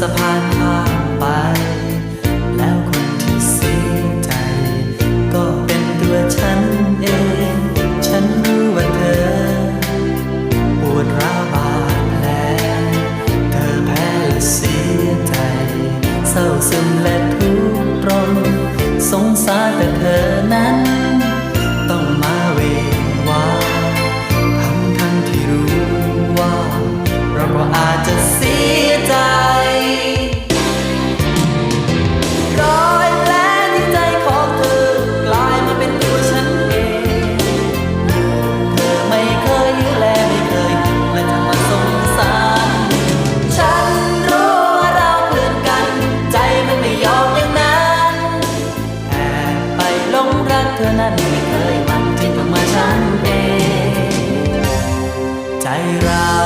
สะพานผ่านไป ร้า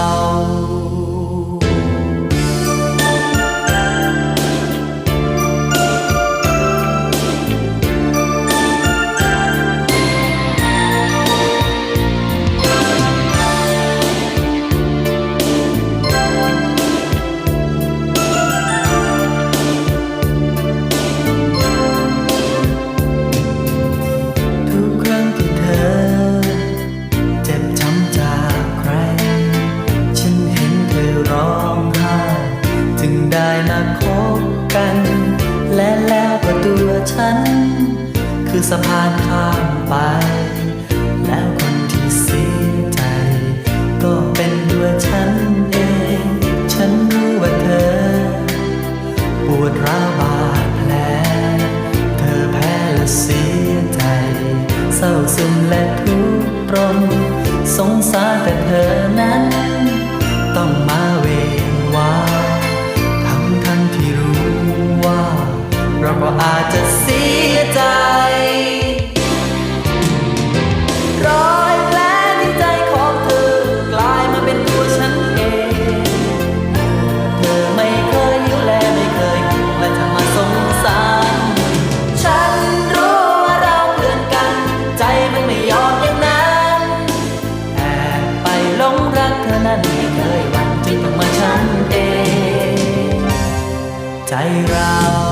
กัน และแล้วก็ตัวฉัน คือสะพานข้ามไป แล้วคนที่เสียใจ ก็เป็นตัวฉันเอง ฉันรู้ว่าเธอ ปวดร้าวบาดแผลเธอแพ้และเสียใจ เศร้าซึมและทุกข์รนสงสารแต่เธอนั้น ต้องมาเวงวา ใจเรา